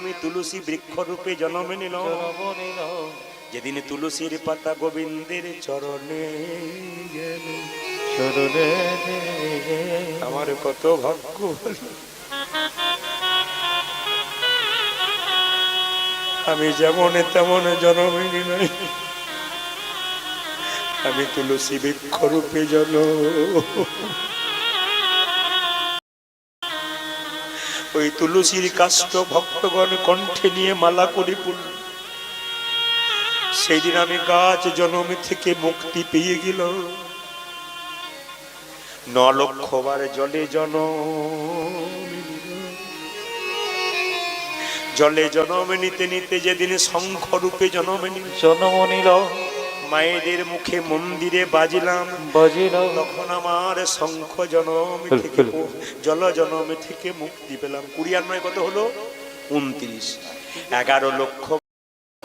আমি তুলসী বৃক্ষরূপে জন্ম নিল নিল যেদিন তুলসীর পাতা গোবিন্দের চরণে গেল। চরণে আমার কত ভাগ্য আমি যেমন তেমন জনমিনি নাই আমি তুলসী বৃক্ষরূপে জন ওই তুলসীর কাষ্ট ভক্তগণ কণ্ঠে নিয়ে মালা করে পড়ল সেই দিন আমি গাছ জনম থেকে মুক্তি পেয়ে গেল ন লক্ষবার জলে জন জলে জনম নিতে নিতে যেদিন শঙ্খ রূপে জনম জনম নিল মায়েদের মুখে মন্দিরে বাজিলাম। বাজিল তখন আমার শঙ্খ জনম থেকে জল জনম থেকে মুক্তি পেলাম। কুড়ি আর নয় কত হলো? উনত্রিশ। এগারো লক্ষ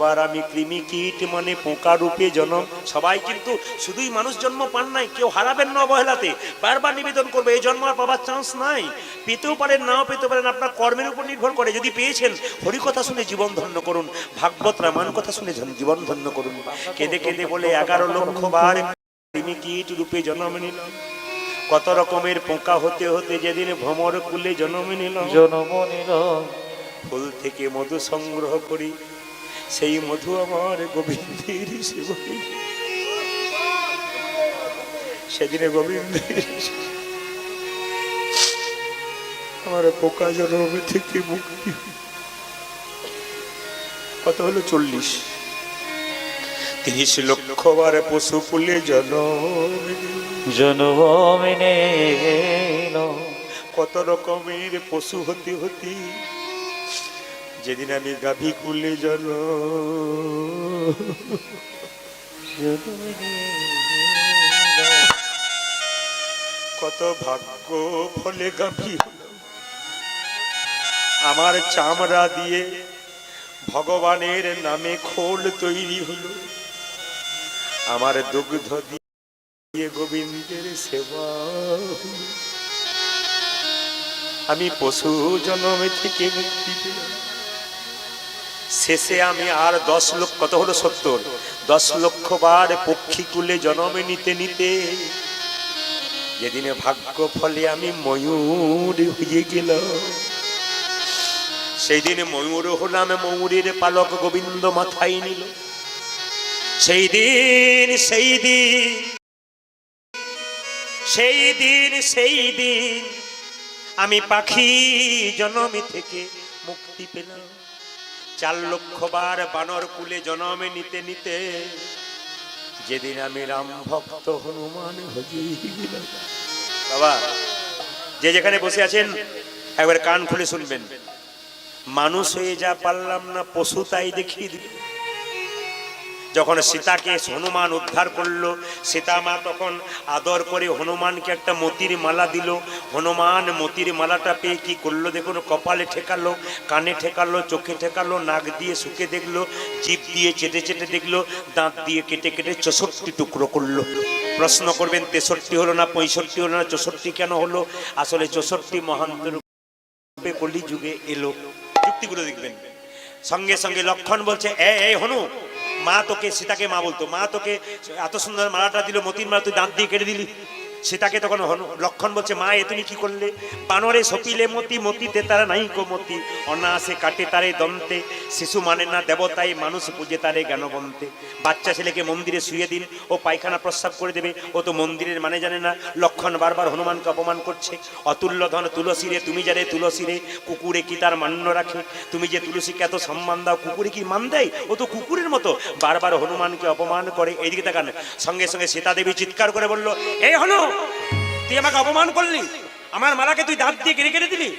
বার আমি কৃমি কীট মানে পোকা রূপে জন্ম। সবাই কিন্তু শুধুই মানুষ জন্ম পান নাই কেউ হারাবেন না অবহেলাতে। বারবার নিবেদন করবে এই জন্ম আর পাবার চান্স নাই। পেতেও পারেন নাও পেতে পারেন আপনার কর্মের উপর নির্ভর করে। যদি পেয়েছেন হরি কথা শুনে জীবন ধন্য করুন ভাগবত রামায়ণ কথা শুনে জীবন ধন্য করুন। কেঁদে কেঁদে বলে এগারো লক্ষ বার কৃমি কীট রূপে জন্ম নিলাম। কত রকমের পোকা হতে হতে যেদিন ভ্রমর কুলে জন্ম নিলাম। জনম নিল ফুল থেকে মধু সংগ্রহ করি সেই মধু আমার গোবিন্দের সেবনে সেদিনে গোবিন্দের আমার পোকা জন্ম থেকে মুক্তি। কত হলো চল্লিশ? তিরিশ লক্ষ বার পশু কুলে জন্ম। জনম নিল কত রকমের পশু হতে হতে যেদিন আমি গাভী কুলে নিল কত ভাগ্য ফলে গাভী হলো। আমার চামড়া দিয়ে ভগবানের নামে খোল তৈরি হলো। আমার দুগ্ধ দিয়ে গোবিন্দের সেবা আমি পশু জন্ম থেকে মুক্তি পেলাম। শেষে আমি আর দশ লক্ষ, কত হলো সত্তর? দশ লক্ষ বার পক্ষী কুলে জন্মে নিতে নিতে, যেদিনে ভাগ্য ফলে আমি ময়ূর হয়ে গেল। সেই দিনে ময়ূর হলাম, ময়ূরের পালক গোবিন্দ মাথায় নিল। সেই দিন সেই দিন সেই দিন সেই দিন আমি পাখি জনমে থেকে মুক্তি পেলাম। চার লক্ষ বার বানর কুলে জনমে নিতে নিতে, যেদিন আমি রাম ভক্ত হনুমান বাবা, যে যেখানে বসে আছেন, একবার কান খুলে শুনবেন। মানুষ হয়ে যা পারলাম না, পশু তাই দেখিয়ে দিল। যখন সীতাকে হনুমান উদ্ধার করল সীতা মা তখন আদর করে হনুমানকে একটা মতির মালা দিল। হনুমান মতির মালাটা পেয়ে কি করল দেখুন, কপালে ঠেকালো, কানে ঠেকালো, চোখে ঠেকালো, নাক দিয়ে শুকে দেখল, জিভ দিয়ে চেটে চেটে দেখল, দাঁত দিয়ে কেটে কেটে চৌষট্টি টুকরো করল। প্রশ্ন করবেন, তেষট্টি হলো না, পঁয়ষট্টি হলো না, চৌষট্টি কেন হলো? আসলে চৌষট্টি মহান্তর কলি যুগে এলো। যুক্তিগুলো দেখবেন। সঙ্গে সঙ্গে লক্ষণ বলছে এ, হনু মা তোকে, সীতাকে মা বলতো। মা তোকে এত সুন্দর মালাটা দিল, মতির মালা তুই দাঁত দিয়ে কেটে দিলি। সীতাকে তখন লক্ষণ বলছে, মা, এ তুমি কি করলে? বানরে সপিলে মতি, মতিতে তারা নাই কো মতি। অনাসে কাটে তারে দন্তে, শিশু মানে না দেবতাই মানুষ পূজে তারে জ্ঞানবন্তে। বাচ্চা ছেলেকে মন্দিরে শুয়ে দিন, ও পায়খানা প্রস্রাব করে দেবে। ও তো মন্দিরের মানে জানে না। লক্ষণ বারবার হনুমানকে অপমান করছে। অতুল্য ধন তুলসী রে, তুমি যারে তুলসী রে, কুকুরে কি তার মান্য রাখে? তুমি যে তুলসীকে এত সম্মান দাও, কুকুরে কি মান দেয়? ও তো কুকুরের মতো। বারবার হনুমানকে অপমান করে। এইদিকে তাকান। সঙ্গে সঙ্গে সীতা দেবী চিৎকার করে বলল এই হনু তুই আমাকে অপমান করলি? আমার মালাকে তুই দাঁত দিয়ে কেটে কেটে দিলি?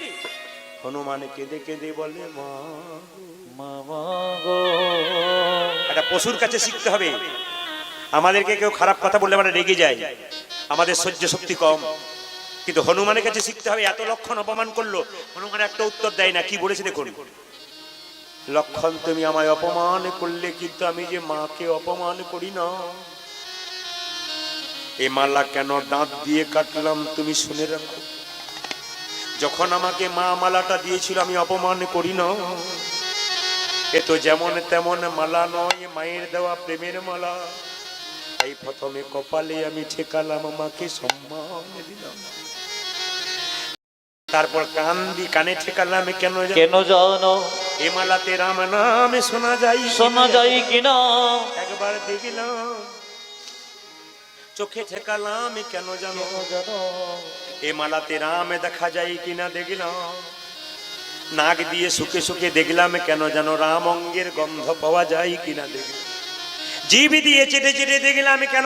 হনুমান কেঁদে কেঁদে বলে মা মামা গো। একটা পশুর কাছে শিখতে হবে। আমাদেরকে কেউ খারাপ কথা বললে আমরা রেগে যায়। আমাদের সহ্য শক্তি কম। কিন্তু হনুমানের কাছে শিখতে হবে এত লক্ষণ অপমান করল। হনুমান একটা উত্তর দেয় না কি বলেছে দেখুন। লক্ষণ তুমি আমায় অপমান করলে কিন্তু আমি যে মাকে অপমান করি না। এ মালা কেন দাঁত দিয়ে কাটলাম তুমি শুনে রাখো। যখন আমাকে মা মালাটা দিয়েছিল আমি অপমান করি না। এ তো যেমন তেমন মালা নয় মায়ের দেওয়া প্রেমের মালা। তাই প্রথমে কপালে আমি ঠেকালাম মাকে সম্মান দিলাম। তারপর কান দি কানে ঠেকালাম কেন কেন জানো? এ মালাতে রাম নামে শোনা যায় শোনা যায় কিনা? একবার দেখলাম চোখে ঠেকালাম কেন জানো? এ মালাতে রাম দেখা যায় কিনা দেখলাম। নাক দিয়ে সুখে সুখে দেখলাম কেন জানো? রাম অঙ্গের গন্ধ পাওয়া যায় কিনা দেখলাম। জিভ দিয়ে চেটে চেটে দেখলাম কেন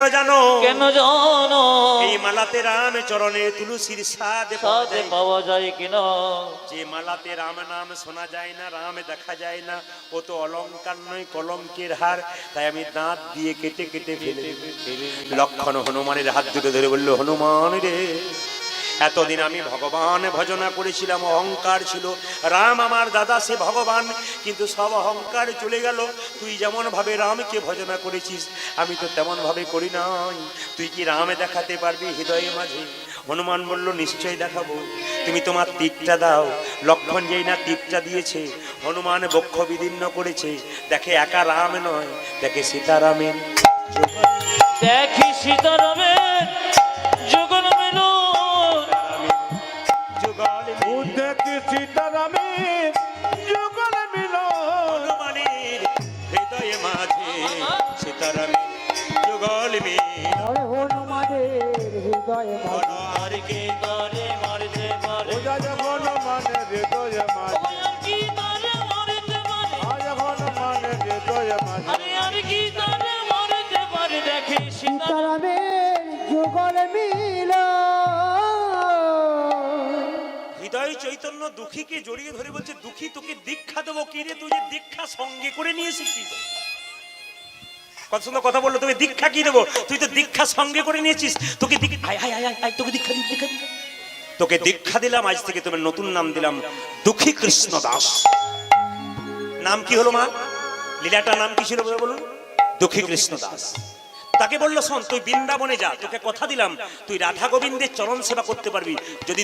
জানো? কেন জানো? এই মালাতে রাম চরণে তুলসীর সাদ সাথে পাওয়া যায় কিনা? যে মালাতে রাম নাম শোনা যায় না রাম দেখা যায় না ও তো অলংকার নয় কলঙ্কের হার। তাই আমি দাঁত দিয়ে কেটে কেটে ফেলে লক্ষণ হনুমানের হাত দুটো ধরে বলল হনুমান রে এতদিন আমি ভগবান ভজনা করেছিলাম, অহংকার ছিল। রাম আমার দাদা, সে ভগবান। কিন্তু সব অহংকার চলে গেল। তুই যেমন ভাবে রামকে ভজনা করেছিস, আমি তো তেমন ভাবে করি নাই। তুই কি রামে দেখাতে পারবি হৃদয়ে মাঝে? হনুমান বলল নিশ্চয়ই দেখাবো। তুমি তোমার তীরটা দাও। লক্ষণ যেই না তীরটা দিয়েছে, হনুমান বক্ষ বিদীর্ণ করেছে। দেখে একা রাম নয়, দেখে সীতারামের। দেখি সীতারামের দুঃখীকে জড়িয়ে ধরে বলছে, দুঃখী, তোকে দীক্ষা দেবো কি রে? তুই যে দীক্ষা সঙ্গে করে নিয়ে কত সুন্দর কথা বলল দীক্ষা কি দেবো? তুই তো দীক্ষা সঙ্গে করে নিয়েছিস। তোকে তোকে দীক্ষা দীক্ষা তোকে দীক্ষা দিলাম, আজ থেকে তোমার নতুন নাম দিলাম, দুঃখী কৃষ্ণ দাস। নাম কি হলো মা? লীলাটার নাম কি ছিল বলে বলুন? দুঃখী কৃষ্ণ দাস। তাকে বলল, শোন, তুই বৃন্দাবনে যা, তোকে কথা দিলাম, তুই রাধা গোবিন্দের চরণ সেবা করতে পারবি। যদি